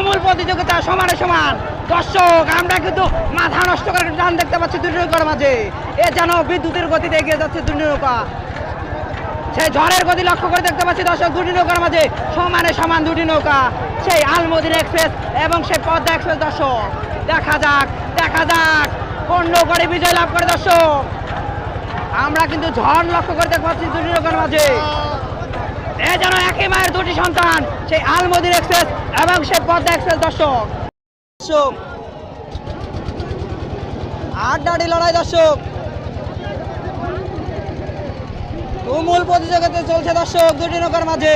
তুমুল প্রতিযোগিতা, সমানে সমান। দর্শক, আমরা কিন্তু মাথা নষ্ট করে টান দেখতে পাচ্ছি দুটি নৌকার মাঝে। এ যেন বিদ্যুতের গতিতে এগিয়ে যাচ্ছে দুটি নৌকা সেই ঝড়ের গতি লক্ষ্য করে দেখতে পাচ্ছি দর্শক দুটি নৌকার মাঝে সমানে সমান দুটি নৌকা সেই আলমদিন এক্সপ্রেস এবং সেই পদ্মা এক্সপ্রেস, দর্শক, দেখা যাক দেখা যাক। কোন নৌকারে বিজয় লাভ করে, দর্শক। আমরা কিন্তু ঝড় লক্ষ্য করে দেখতে পাচ্ছি দুটি নৌকার মাঝে। এ যেন একই মায়ের দুটি সন্তান, সেই আলমদিন এক্সপ্রেস এবং সেই পদ্মা এক্সপ্রেস দর্শক। দর্শক আড্ডাডি লড়াই দর্শক। তুমুল প্রতিযোগিতা চলছে দর্শক দুটি নৌকার মাঝে।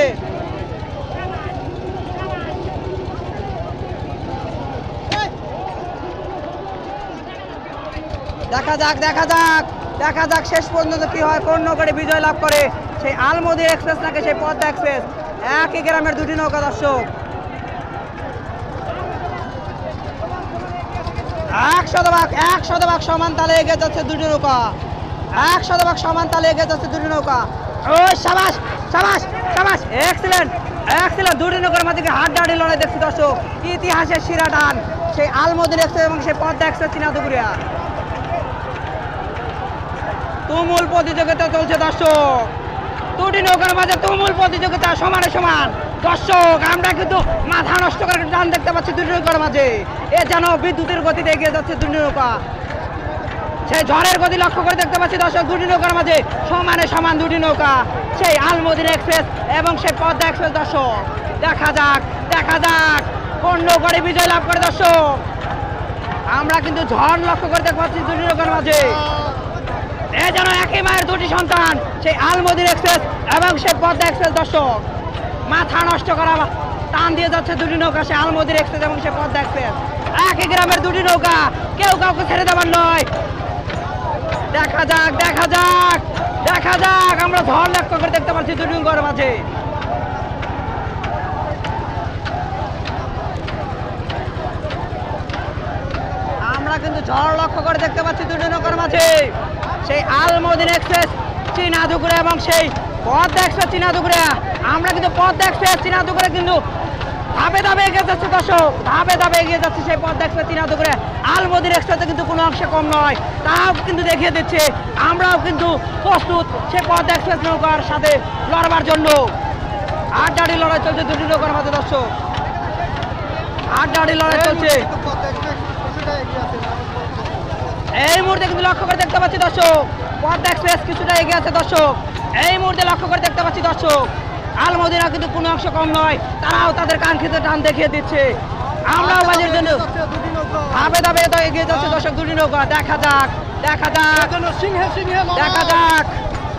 দেখা যাক দেখা যাক। দেখা যাক শেষ পর্যন্ত কি হয়, কোন নৌকাটি বিজয় লাভ করে। সেই আলমদির এক্সপ্রেস নাকি সেই পদ্মা এক্সপ্রেস একই গ্রামের দুটি নৌকা, দর্শক। এক শতভাগ এক শতভাগ সমান তালে এগিয়ে যাচ্ছে দুটি নৌকা। এক শতভাগ সমান তালে এগিয়ে যাচ্ছে দুটি নৌকা। ও সাবাস সাবাস সাবাস। এক্সিলেন্ট এক্সিলেন্ট দুটি নৌকার মাঝে দাঁড়িয়ে লড়াই দেখছি, দর্শক। ইতিহাসের শিরা টান সেই আলমদিন এক্সপ্রেস এবং সেই পদ্মা এক্সপ্রেস চীনা দুপুরিয়া তুমুল প্রতিযোগিতা চলছে, দর্শক। দুটি নৌকার মাঝে তুমুল প্রতিযোগিতা, সমানে সমান। দর্শক, আমরা কিন্তু মাথা নষ্ট করে টান দেখতে পাচ্ছি দুটি নৌকার মাঝে। এ যেন বিদ্যুতের গতিতে এগিয়ে যাচ্ছে দুটি নৌকা। সেই ঝড়ের গতি লক্ষ্য করে দেখতে পাচ্ছি, দর্শক, দুটি নৌকার মাঝে সমানে সমান দুটি নৌকা। সেই আলমদিন এক্সপ্রেস এবং সেই পদ্মা এক্সপ্রেস, দর্শক, দেখা যাক দেখা যাক কোন নৌকারে বিজয় লাভ করে, দর্শক। আমরা কিন্তু ঝড় লক্ষ্য করে দেখতে পাচ্ছি দুটি নৌকার মাঝে। এ যেন একই মায়ের দুটি সন্তান, সেই আলমদির এক্সপ্রেস এবং সেই পদ্মা এক্সপ্রেস দর্শক। মাথা নষ্ট করা টান দিয়ে যাচ্ছে দুটি নৌকা, সেই আলমদির এক্সপ্রেস এবং সেই পদ্মা এক্সপ্রেস। একই গ্রামের দুটি নৌকা, কেউ কাউকে ছেড়ে দেবার নয়। দেখা যাক দেখা যাক দেখা যাক, আমরা ঝড় লক্ষ্য করে দেখতে পাচ্ছি দুটি নৌকার মাঝে। আমরা কিন্তু ঝড় লক্ষ্য করে দেখতে পাচ্ছি দুটি নৌকার মাঝে। সেই আলমদিন এক্সপ্রেস চীনা দুকুরে এবং সেই পদ্মা এক্সপ্রেস চীনা দুকুরে আমরা কিন্তু পদ্মা এক্সপ্রেস চীনা দুকুরে কিন্তু ধাপে ধাপে এগিয়ে যাচ্ছে দর্শক ধাপে ধাপে এগিয়ে যাচ্ছে সেই পদ্মা এক্সপ্রেস চীনা দুকুরে আলমদিন এক্সপ্রেসে কিন্তু কোনো অংশে কম নয় তাও কিন্তু দেখিয়ে দিচ্ছে। আমরাও কিন্তু প্রস্তুত সেই পদ্মা এক্সপ্রেস নৌকার সাথে লড়বার জন্য। আড্ডাডি লড়াই চলছে দুটি নৌকার মাঝে দর্শক। আড্ডাডি লড়াই চলছে। এই মুহূর্তে কিন্তু লক্ষ্য করে দেখতে পাচ্ছি দর্শক পদ্মা এক্সপ্রেস কিছুটা এগিয়ে আছে দর্শক। এই মুহূর্তে লক্ষ্য করে দেখতে পাচ্ছি দর্শক আলমদিনা কিন্তু কোনো অংশ কম নয় তারাও তাদের কাঙ্ক্ষিত টান দেখিয়ে দিচ্ছে। আমরাও বাজির জন্য ধাপে ধাপে এগিয়ে যাচ্ছে দর্শক দুটি নৌকা। দেখা যাক দেখা যাক। দেখা যাক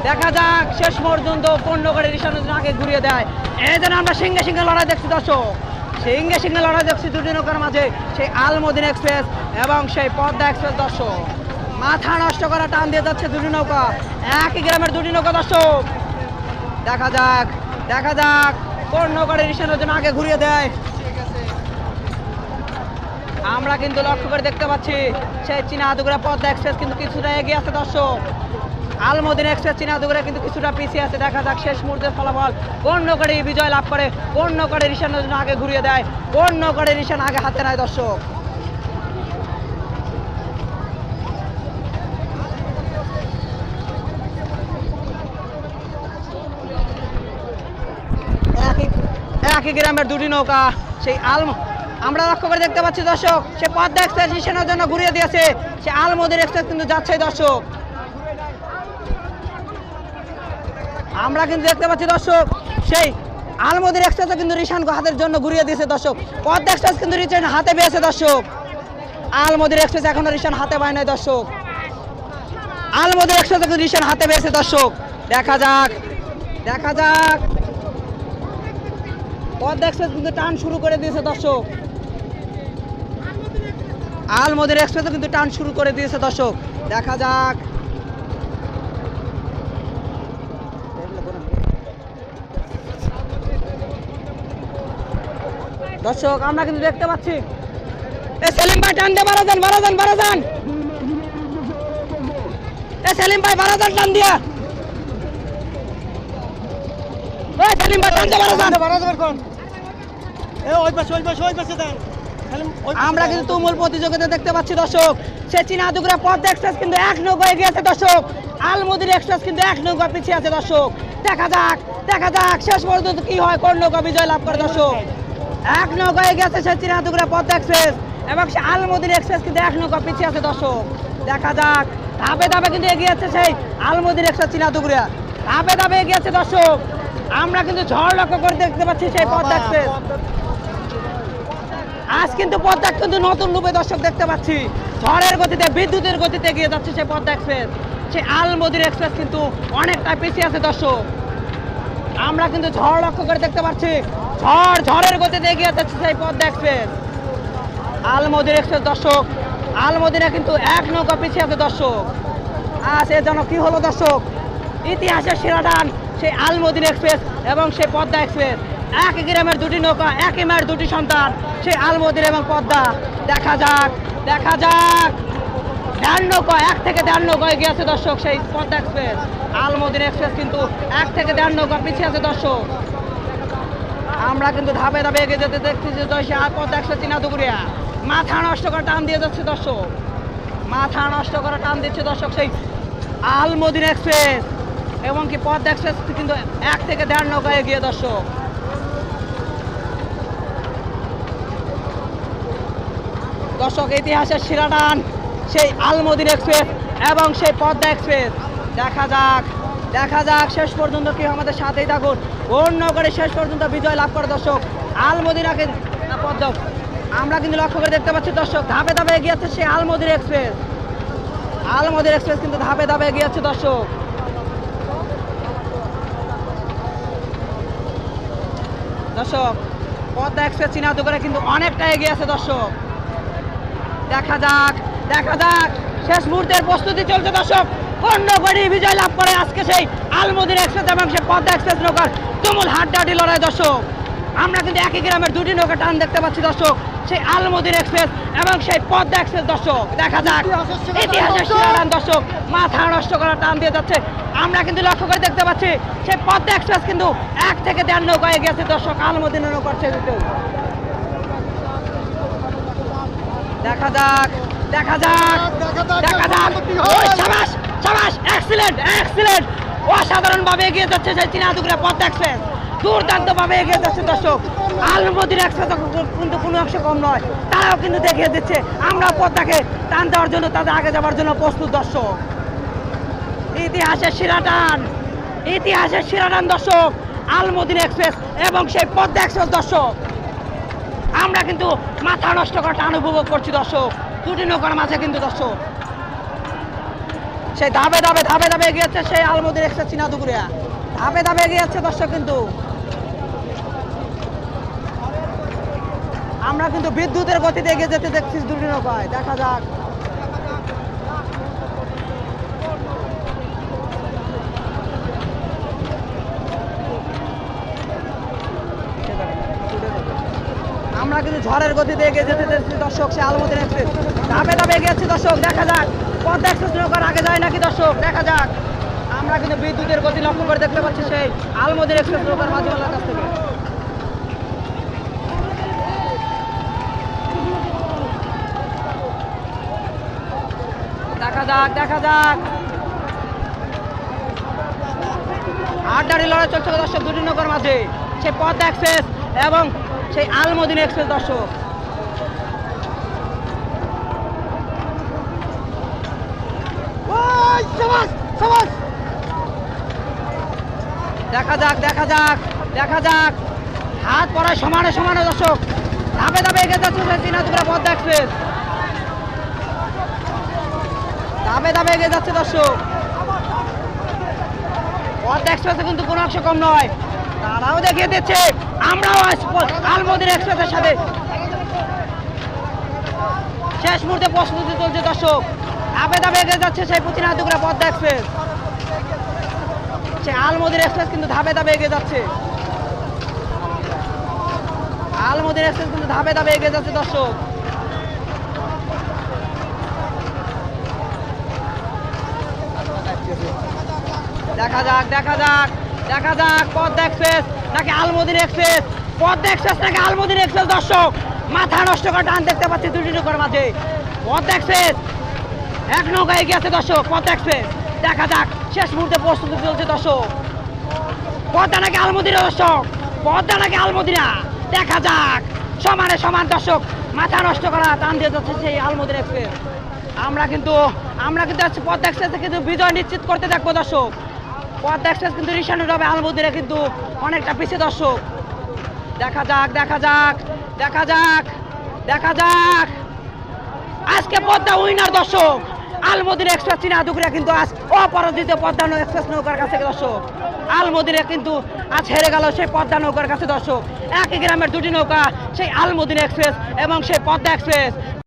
দেখা যাক শেষ পর্যন্ত কোন নৌকার রিসানো আগে ঘুরিয়ে দেয়। এই জন্য আমরা সিংহে সিংহে লড়াই দেখছি দর্শক। সিংহে সিংহে লড়াই দেখছি দুটি নৌকার মাঝে, সেই আলমদিন এক্সপ্রেস এবং সেই পদ্মা এক্সপ্রেস দর্শক। মাথা নষ্ট করা টান দিয়ে যাচ্ছে দুটি নৌকা। একই গ্রামের দুটি নৌকা দর্শক। দেখা যাক দেখা যাক, কোন নৌকার রিসানোর জন্য আগে ঘুরিয়ে দেয়। আমরা কিন্তু লক্ষ্য করে দেখতে পাচ্ছি, সেই চীনা আদুগুড়া পদ্মা এক্সপ্রেস কিন্তু কিছুটা এগিয়ে আছে দর্শক। আলমদিন এক্সপ্রেস চীনা আদুগুড়া কিন্তু কিছুটা পিছিয়ে আছে। দেখা যাক শেষ মুহূর্তের ফলাফল। কোন নৌকারে বিজয় লাভ করে। কোন রিসানোর জন্য আগে ঘুরিয়ে দেয়। কোন নৌকারে রিসান আগে হাতে নেয় দর্শক। একই গ্রামের দুটি নৌকা। সেই আলম আমরা লক্ষ্য করে দেখতে পাচ্ছি দর্শক, সে পদ্মা এক্সপ্রেস রিসানোর জন্য ঘুরিয়ে দিয়েছে। সে আলমদির এক্সপ্রেস কিন্তু যাচ্ছে দর্শক। আমরা কিন্তু দেখতে পাচ্ছি, দর্শক, সেই আলমদির এক্সপ্রেসও কিন্তু রিসান হাতের জন্য ঘুরিয়ে দিয়েছে, দর্শক। পদ্মা এক্সপ্রেস কিন্তু রিসান হাতে পেয়েছে, দর্শক। আলমদির এক্সপ্রেস এখনও রিসান হাতে পায় নাই, দর্শক। আলমদির এক্সপ্রেস কিন্তু রিসান হাতে পেয়েছে, দর্শক। দেখা যাক দেখা যাক। পদ্মা এক্সপ্রেস কিন্তু টান শুরু করে দিয়েছে, দর্শক। আলমদির এক্সপ্রেসও কিন্তু টান শুরু করে দিয়েছে, দর্শক। দেখা যাক। দর্শক আমরা কিন্তু দেখতে পাচ্ছি। এ সেলিম ভাই টান দিয়ে বারো যান বারো যান বারো যান এ সেলিম ভাই বারো যান টান দিয়া। এ সেলিম ভাই টান দিয়ে বারো যান এ ওই পাশে ওই পাশে ওই পাশে দেন। খালি ওই পাশে আমরা কিন্তু তুমুল প্রতিযোগিতা দেখতে পাচ্ছি দর্শক। সে চীনা দুগুরা পথ এক্সপ্রেস কিন্তু এক নৌকা এগিয়ে আছে দর্শক। আলমদির এক্সপ্রেস কিন্তু এক নৌকা পিছিয়ে আছে দর্শক। দেখা যাক দেখা যাক শেষ পর্যন্ত কি হয় কোন নৌকা বিজয় লাভ করে দর্শক। এক নৌকা এগিয়ে আছে সে দুগুরা পথ এক্সপ্রেস এবং সে আলমদির এক্সপ্রেস কিন্তু এক নৌকা পিছিয়ে আছে দর্শক। দেখা যাক। ধাপে ধাপে কিন্তু এগিয়ে আছে সেই আলমদির এক্সপ্রেস চীনা দুগুরা ধাপে ধাপে এগিয়ে আছে দর্শক। আমরা কিন্তু ঝড় লক্ষ্য করে দেখতে পাচ্ছি সেই পথ এক্সপ্রেস আজ কিন্তু পদ্মা কিন্তু নতুন রূপে দর্শক দেখতে পাচ্ছি। ঝড়ের গতিতে বিদ্যুতের গতিতে এগিয়ে যাচ্ছে সেই পদ্মা এক্সপ্রেস সে আলমদির এক্সপ্রেস কিন্তু অনেকটা পিছিয়ে আছে দর্শক। আমরা কিন্তু ঝড় লক্ষ্য করে দেখতে পাচ্ছি। ঝড়, ঝড়ের গতিতে এগিয়ে যাচ্ছে সেই পদ্মা এক্সপ্রেস আলমদির এক্সপ্রেস দর্শক। আলমদিরা কিন্তু এক নৌকা পিছিয়ে আছে দর্শক। আজ এ যেন কি হলো দর্শক? ইতিহাসের সেরাটান সেই আলমদিন এক্সপ্রেস এবং সেই পদ্মা এক্সপ্রেস। এক গ্রামের দুটি নৌকা, একই মায়ের দুটি সন্তান, সেই আলমদিন এবং পদ্মা। দেখা যাক দেখা যাক। দেড় নৌকা, এক থেকে দেড় নৌকা এগিয়ে আছে দর্শক সেই পদ্মা এক্সপ্রেস। আলমদিন এক্সপ্রেস কিন্তু এক থেকে দেড় নৌকা পিছিয়ে আছে দর্শক। আমরা কিন্তু ধাপে ধাপে এগিয়ে যেতে যে দশ আর পদ্মা একশো চিনা দুপুরিয়া মাথা নষ্ট করে টান দিয়ে যাচ্ছে দর্শক। মাথা নষ্ট করে টান দিচ্ছে দর্শক সেই আলমদিন এক্সপ্রেস। এবং কি পদ্মা এক্সপ্রেস কিন্তু এক থেকে দেড় নৌকা এগিয়ে দর্শক। দর্শক, ইতিহাসের শিরাটান সেই আলমদিন এক্সপ্রেস এবং সেই পদ্মা এক্সপ্রেস। দেখা যাক। দেখা যাক, শেষ পর্যন্ত কেউ আমাদের সাথেই থাকুন। অন্য করে শেষ পর্যন্ত বিজয় লাভ করে দর্শক। আলমদিনাকে পদ্মা আমরা কিন্তু লক্ষ্য করে দেখতে পাচ্ছি দর্শক, ধাপে ধাপে এগিয়ে যাচ্ছে সেই আলমদির এক্সপ্রেস। আলমদির এক্সপ্রেস কিন্তু ধাপে ধাপে এগিয়ে যাচ্ছে দর্শক। দর্শক, পদ্মা এক্সপ্রেস চীনা করে কিন্তু অনেকটা এগিয়ে আছে দর্শক। দেখা যাক দেখা যাক। শেষ মুহূর্তের প্রস্তুতি চলছে দর্শক। অন্য করে বিজয় লাভ করে আজকে সেই আলমদির এক্সপ্রেস এবং সেই পদ্মা এক্সপ্রেস নৌকার তুমুল হাড্ডাহাড্ডি লড়াই, দর্শক। আমরা কিন্তু একই গ্রামের দুটি নৌকা টান দেখতে পাচ্ছি, দর্শক। সেই আলমদির এক্সপ্রেস এবং সেই পদ্মা এক্সপ্রেস দর্শক। দেখা যাক। ইতিহাসের দর্শক। মাথা নষ্ট করা টান দিয়ে যাচ্ছে। আমরা কিন্তু লক্ষ্য করে দেখতে পাচ্ছি, সেই পদ্মা এক্সপ্রেস কিন্তু এক থেকে দেড় নৌকা এগিয়ে দর্শক। আলমদিনের নৌকার ছেড়েতেও দেখা যাক। দেখা যাক। দেখা যাক। সাবাস এক্সিলেন্ট এক্সিলেন্ট অসাধারণ ভাবে এগিয়ে যাচ্ছে সেই চীনা দুগুলা পথ এক্সপ্রেস দুর্দান্ত ভাবে এগিয়ে যাচ্ছে দর্শক। আলমদির এক্সপ্রেস কিন্তু কোনো অংশ কম নয়। তারাও কিন্তু দেখিয়ে দিচ্ছে, আমরা পথটাকে টান দেওয়ার জন্য, তাদের আগে যাওয়ার জন্য প্রস্তুত দর্শক। ইতিহাসের শিরাটান ইতিহাসের শিরাটান দর্শক আলমদিন এক্সপ্রেস এবং সেই পদ্মা এক্সপ্রেস দর্শক। আমরা কিন্তু মাথা নষ্ট করাটা অনুভব করছি দর্শক। দুটি নৌকার মাঝে কিন্তু দর্শক। সেই ধাপে ধাপে ধাপে ধাপে এগিয়ে যাচ্ছে সেই আলমদির এক্সপ্রেস চীনা দুপুরিয়া। ধাপে ধাপে এগিয়ে যাচ্ছে দর্শক কিন্তু। আমরা কিন্তু বিদ্যুতের গতিতে এগিয়ে যেতে দেখছি দুটি নৌকায় দেখা যাক। আমরা কিন্তু ঝড়ের গতিতে এগিয়ে যেতে দেখছি দর্শক সে আলমদিন এক্সপ্রেস। ধাপে ধাপে এগিয়ে যাচ্ছে দর্শক, দেখা যাক। পদ্মা আগে নাকি দর্শক? দেখা যাক। আমরা কিন্তু বিদ্যুতের গতি লক্ষ্য করে দেখতে পাচ্ছি সেই দেখা যাক দেখা যাক। লড়াই চলছে দর্শক, দুটি নৌকার মাঝে। সেই পদ্মা এক্সপ্রেস এবং সেই আলমদিন এক্সপ্রেস দর্শক ওই, সাবাস, সাবাস। দেখা যাক দেখা যাক দেখা যাক। হাত পড়ায় সমানে সমানে, দর্শক। ধাপে ধাপে এগিয়ে যাচ্ছে দিনাজপুরা এক্সপ্রেস। ধাপে ধাপে এগিয়ে যাচ্ছে দর্শক। এক্সপ্রেসে কিন্তু কোনো অংশ কম নয়। তারাও দেখিয়ে দিচ্ছে। আমরাও প- এক্সপ্রেসের সাথে। শেষ মুহূর্তে প্রস্তুতি চলছে দর্শক। ধাপে এগিয়ে যাচ্ছে সেই পুচিনা দুগুলা পদ্মা এক্সপ্রেস সে আলমদির এক্সপ্রেস কিন্তু ধাপে ধাপে এগিয়ে যাচ্ছে। আলমদির এক্সপ্রেস কিন্তু ধাপে ধাপে এগিয়ে যাচ্ছে দর্শক। দেখা যাক দেখা যাক দেখা যাক পদ্মা এক্সপ্রেস নাকি আলমদির এক্সপ্রেস। পদ্মা এক্সপ্রেস নাকি আলমদির এক্সপ্রেস দর্শক। মাথা নষ্ট করে টান দেখতে পাচ্ছি দুটি নৌকার মাঝে। পদ্মা এক্সপ্রেস এক নৌকা এগিয়ে আছে দর্শক পদ্মা এক্সপ্রেস দেখা যাক, শেষ মুহূর্তে প্রস্তুতি চলছে দর্শক। পদ্মা নাকি আলমদিনা দর্শক? পদ্মা নাকি আলমদিনা দেখা যাক। সমানে সমান দর্শক, মাথা নষ্ট করা টান দিয়ে যাচ্ছে সেই আলমদিনা এক্সপ্রেস আমরা কিন্তু আমরা কিন্তু আজকে পদ্মা এক্সপ্রেসে কিন্তু বিজয় নিশ্চিত করতে থাকব দর্শক। পদ্মা এক্সপ্রেস কিন্তু রিসানুর হবে আলমদিনা কিন্তু অনেকটা পিছিয়ে দর্শক। দেখা যাক দেখা যাক দেখা যাক দেখা যাক। আজকে পদ্মা উইনার দর্শক। আলমদির এক্সপ্রেস চীনা দুপুরে কিন্তু আজ অপরাজিত পদ্মা এক্সপ্রেস নৌকার কাছে দর্শক। আলমদিনে কিন্তু আজ হেরে গেল সেই পদ্মা নৌকার কাছে দর্শক। একই গ্রামের দুটি নৌকা, সেই আলমদিন এক্সপ্রেস এবং সেই পদ্মা এক্সপ্রেস